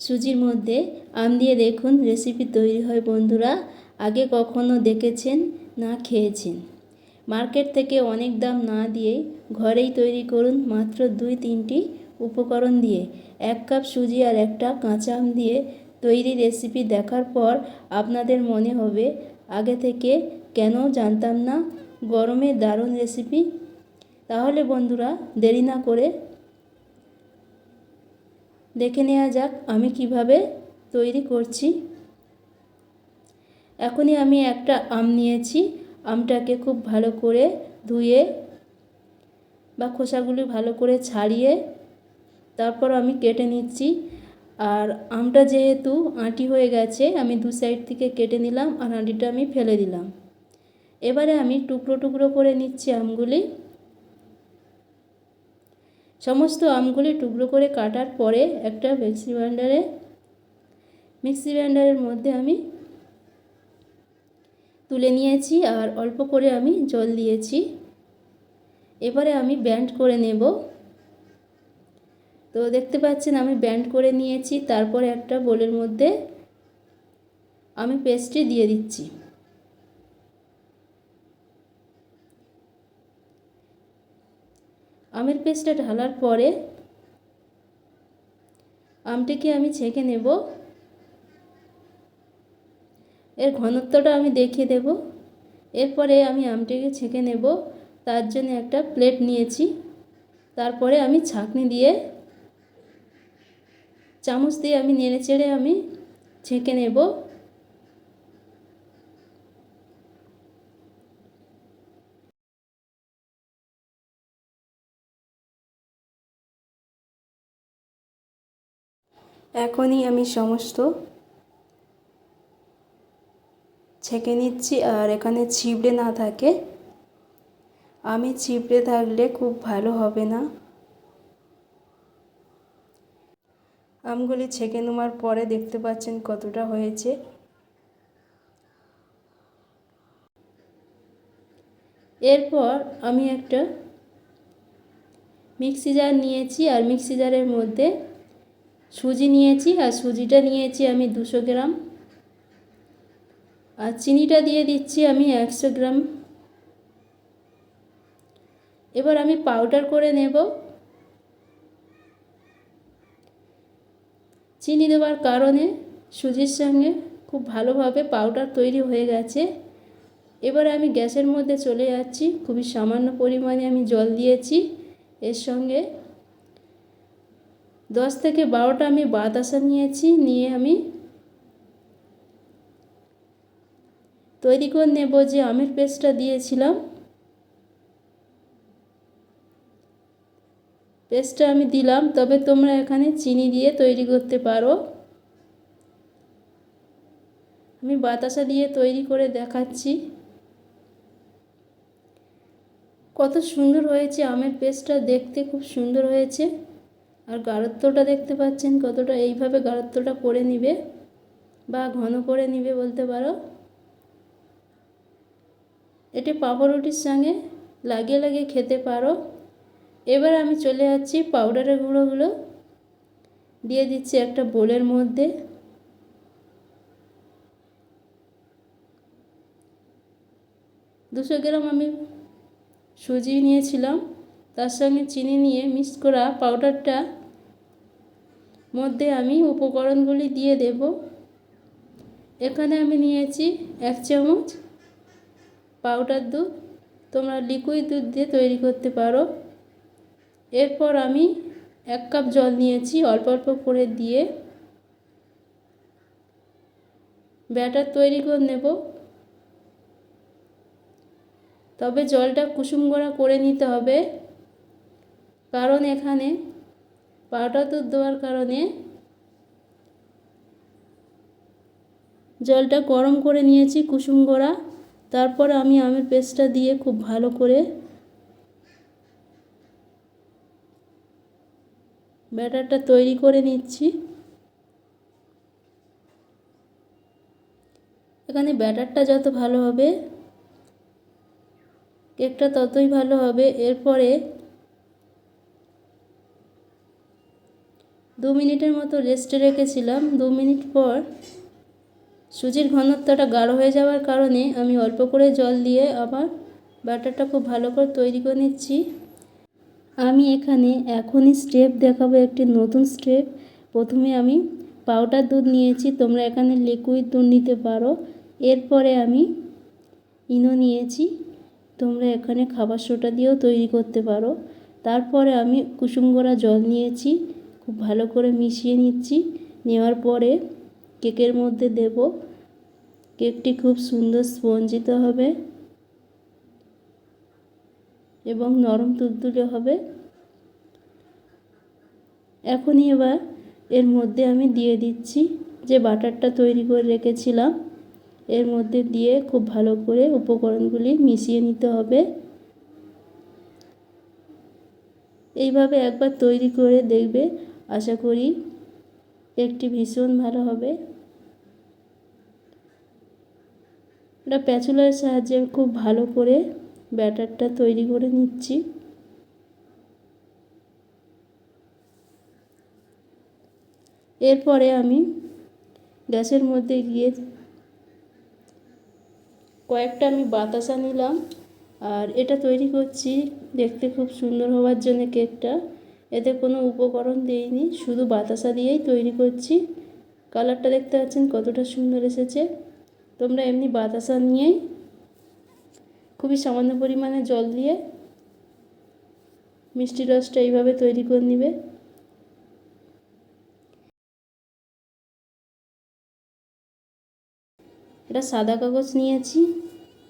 সুজির মধ্যে আম দিয়ে দেখুন রেসিপি তৈরি হয় বন্ধুরা। আগে কখনো দেখেছেন, না খেয়েছেন? মার্কেট থেকে অনেক দাম না দিয়ে ঘরেই তৈরি করুন মাত্র দুই তিনটি উপকরণ দিয়ে। এক কাপ সুজি আর একটা কাঁচা আম দিয়ে তৈরি রেসিপি দেখার পর আপনাদের মনে হবে, আগে থেকে কেন জানতাম না গরমে দারুণ রেসিপি তাহলে বন্ধুরা, দেরি না করে দেখে নেওয়া যাক আমি কীভাবে তৈরি করছি। এখনই আমি একটা আম নিয়েছি। আমটাকে খুব ভালো করে ধুয়ে বা খোসাগুলি ভালো করে ছাড়িয়ে তারপর আমি কেটে নিচ্ছি। আর আমটা যেহেতু আঁটি হয়ে গেছে, আমি দু সাইড থেকে কেটে নিলাম আর আঁটিটা আমি ফেলে দিলাম। এবারে আমি টুকরো টুকরো করে নিচ্ছি আমগুলি। সমস্ত আমগুলি টুকরো করে কাটার পরে একটা মিক্সি ব্লেন্ডারে মিক্সি ব্লেন্ডারের মধ্যে আমি তুলে নিয়েছি আর অল্প করে আমি জল দিয়েছি। এবারে আমি ব্যান্ড করে নেব। তো দেখতে পাচ্ছেন আমি ব্যান্ড করে নিয়েছি, তারপরে একটা বোলের মধ্যে আমি পেস্টটি দিয়ে দিচ্ছি। আমের পেস্টটা ঢালার পরে আমটিকে আমি ছেঁকে নেব। এর ঘনত্বটা আমি দেখিয়ে দেব। এরপরে আমি আমটিকে ছেঁকে নেব। তার জন্য একটা প্লেট নিয়েছি। তারপরে আমি ছাঁকনি দিয়ে চামচ দিয়ে আমি নেড়ে চেড়ে আমি ছেঁকে নেব। এখনই আমি সমস্ত ছেঁকে নিচ্ছি আর এখানে ছিবড়ে না থাকে। আমি ছিবড়ে থাকলে খুব ভালো হবে না। আমগুলি ছেঁকে নেওয়ার পরে দেখতে পাচ্ছেন কতটা হয়েছে। এরপর আমি একটা মিক্সি জার নিয়েছি আর মিক্সি জারের মধ্যে সুজি নিয়েছি আর সুজিটা নিয়েছি আমি দুশো গ্রাম। আর চিনিটা দিয়ে দিচ্ছি আমি একশো গ্রাম। এবার আমি পাউডার করে নেব। চিনি দেওয়ার কারণে সুজির সঙ্গে খুব ভালোভাবে পাউডার তৈরি হয়ে গেছে। এবারে আমি গ্যাসের মধ্যে চলে যাচ্ছি। খুবই সামান্য পরিমাণে আমি জল দিয়েছি। এর সঙ্গে দশ থেকে বারোটা আমি বাতাসা নিয়েছি, নিয়ে আমি তৈরি করে নেব যে আমের পেস্টটা দিয়েছিলাম। পেস্টটা আমি দিলাম, তবে তোমরা এখানে চিনি দিয়ে তৈরি করতে পারো। আমি বাতাসা দিয়ে তৈরি করে দেখাচ্ছি। কত সুন্দর হয়েছে আমের পেস্টটা, দেখতে খুব সুন্দর হয়েছে। আর গাঢ়ত্বটা দেখতে পাচ্ছেন কতটা, এইভাবে গাঢ়ত্বটা করে নিবে বা ঘন করে নিবে বলতে পারো। এটি পাঁপড় সঙ্গে লাগিয়ে লাগিয়ে খেতে পারো। এবার আমি চলে যাচ্ছি পাউডারের গুঁড়োগুলো। দিয়ে দিচ্ছি একটা বোলের মধ্যে। দুশো গ্রাম আমি সুজি নিয়েছিলাম। তার সঙ্গে চিনি নিয়ে মিক্স করা পাউডারটা মধ্যে আমি উপকরণগুলি দিয়ে দেব। এখানে আমি নিয়েছি এক চামচ পাউডার দুধ। তোমরা লিকুইড দুধ দিয়ে তৈরি করতে পারো। এরপর আমি এক কাপ জল নিয়েছি অল্প অল্প করে দিয়ে। ব্যাটার তৈরি করে নেব। তবে জলটা কুসুম গোড়া করে নিতে হবে। কারণ এখানে পাউডার দুধ দেওয়ার কারণে জলটা গরম করে নিয়েছি কুসুম গোড়া তারপর আমি আমের পেস্টটা দিয়ে খুব ভালো করে ব্যাটারটা তৈরি করে নিচ্ছি। এখানে ব্যাটারটা যত ভালো হবে, কেকটা ততই ভালো হবে। এরপরে দু মিনিটের মতো রেস্টে রেখেছিলাম। দু মিনিট পর সুজির ঘনত্বটা গাঢ় হয়ে যাওয়ার কারণে আমি অল্প করে জল দিয়ে আবার ব্যাটারটা খুব ভালো করে তৈরি করে নিচ্ছি। আমি এখানে এখনই স্টেপ দেখাবো একটি নতুন স্টেপ প্রথমে আমি পাউডার দুধ নিয়েছি, তোমরা এখানে লিকুইড দুধ নিতে পারো। এরপরে আমি ইনো নিয়েছি, তোমরা এখানে খাবার সোটা দিয়েও তৈরি করতে পারো। তারপরে আমি কুসুম গোড়া জল নিয়েছি। খুব ভালো করে মিশিয়ে নিচ্ছি। নেওয়ার পরে কেকের মধ্যে দেব। কেকটি খুব সুন্দর স্পঞ্জিত হবে এবং নরম তুলতুলে হবে। এখনই এবার এর মধ্যে আমি দিয়ে দিচ্ছি যে বাটারটা তৈরি করে রেখেছিলাম। এর মধ্যে দিয়ে খুব ভালো করে উপকরণগুলি মিশিয়ে নিতে হবে। এইভাবে একবার তৈরি করে দেখবে আশা করি একটি ভীষণ ভালো হবে। এটা প্যাচুলার সাহায্যে খুব ভালো করে ব্যাটারটা তৈরি করে নিচ্ছি। এরপরে আমি গ্যাসের মধ্যে গিয়ে কয়েকটা আমি বাতাসা নিলাম। আর এটা তৈরি করছি দেখতে খুব সুন্দর হওয়ার জন্য কেকটা। এতে কোনো উপকরণ দিইনি, শুধু বাতাসা দিয়েই তৈরি করছি। কালারটা দেখতে পাচ্ছেন কতটা সুন্দর এসেছে। তোমরা এমনি বাতাসা নিয়েই খুবই সামান্য পরিমাণে জল দিয়ে মিষ্টি রসটা এইভাবে তৈরি করে নিবে। এটা সাদা কাগজ নিয়েছি,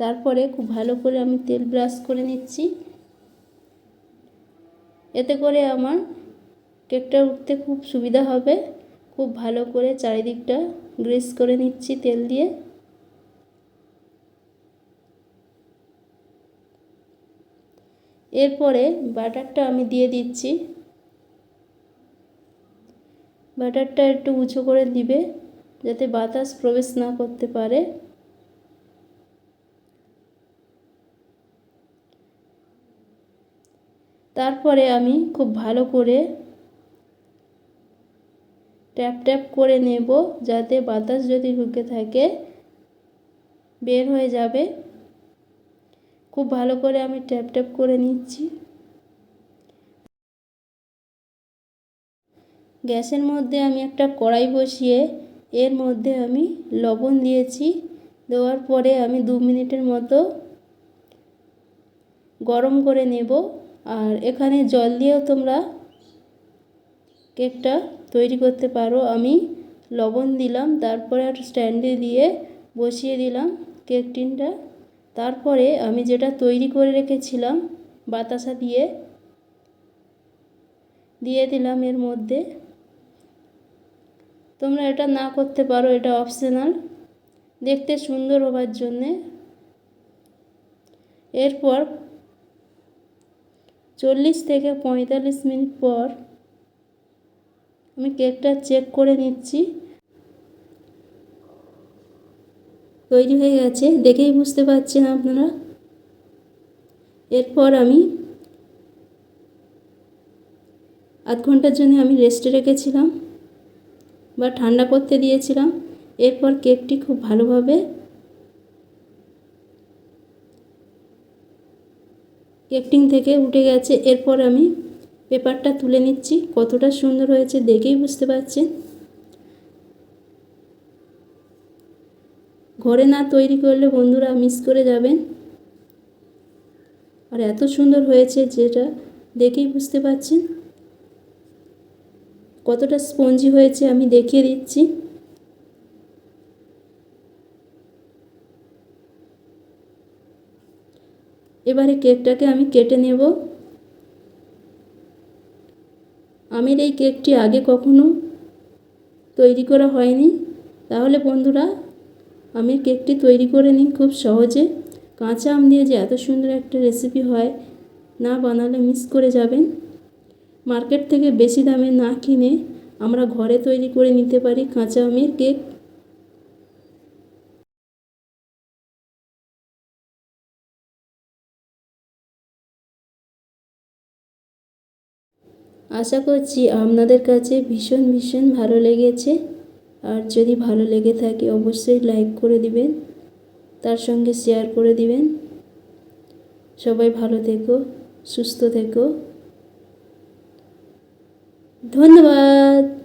তারপরে খুব ভালো করে আমি তেল ব্রাশ করে নিচ্ছি। এতে করে আমার কেকটা উঠতে খুব সুবিধা হবে। খুব ভালো করে চারিদিকটা গ্রেস করে নিচ্ছি তেল দিয়ে। এরপরে বাটারটা আমি দিয়ে দিচ্ছি। বাটারটা একটু উঁচু করে দিবে যাতে বাতাস প্রবেশ না করতে পারে। তারপরে আমি খুব ভালো করে ট্যাপ ট্যাপ করে নেব যাতে বাতাস যদি ঢুকে থাকে, বের হয়ে যাবে। খুব ভালো করে আমি ট্যাপ ট্যাপ করে নিচ্ছি। গ্যাসের মধ্যে আমি একটা কড়াই বসিয়ে এর মধ্যে আমি লবণ দিয়েছি। দেওয়ার পরে আমি দু মিনিটের মতো গরম করে নেব। আর এখানে জল দিয়েও তোমরা কেকটা তৈরি করতে পারো। আমি লবণ দিলাম, তারপরে একটা স্ট্যান্ডে দিয়ে বসিয়ে দিলাম কেক টিনটা। তারপরে আমি যেটা তৈরি করে রেখেছিলাম, বাতাসা দিয়ে দিয়ে দিলাম এর মধ্যে। তোমরা এটা না করতে পারো, এটা অপশনাল। দেখতে সুন্দর হবার জন্যে। এরপর চল্লিশ থেকে পঁয়তাল্লিশ মিনিট পর আমি কেকটা চেক করে নিচ্ছি। তৈরি হয়ে গেছে, দেখেই বুঝতে পারছেন আপনারা। এরপর আমি আধ ঘণ্টার জন্য আমি রেস্টে রেখেছিলাম বা ঠান্ডা করতে দিয়েছিলাম। এরপর কেকটি খুব ভালোভাবে কেকটিং থেকে উঠে গেছে। এরপর আমি পেপারটা তুলে নিচ্ছি। কতটা সুন্দর হয়েছে দেখেই বুঝতে পারছেন। ঘরে না তৈরি করলে বন্ধুরা মিস করে যাবেন। আর এত সুন্দর হয়েছে যেটা দেখেই বুঝতে পারছেন। কতটা স্পঞ্জি হয়েছে আমি দেখিয়ে দিচ্ছি। এবারে কেকটাকে আমি কেটে নেব। আমের এই কেকটি আগে কখনো তৈরি করা হয়নি। তাহলে বন্ধুরা আমি কেকটি তৈরি করে নিই খুব সহজে। কাঁচা আম দিয়ে যে এত সুন্দর একটা রেসিপি হয়, না বানালে মিস করে যাবেন। মার্কেট থেকে বেশি দামে না কিনে আমরা ঘরে তৈরি করে নিতে পারি কাঁচা আমের কেক। আশা করছি আপনাদের কাছে ভীষণ ভীষণ ভালো লেগেছে। আর যদি ভালো লেগে থাকে, অবশ্যই লাইক করে দিবেন, তার সঙ্গে শেয়ার করে দিবেন। সবাই ভালো থেকো, সুস্থ থেকো। ধন্যবাদ।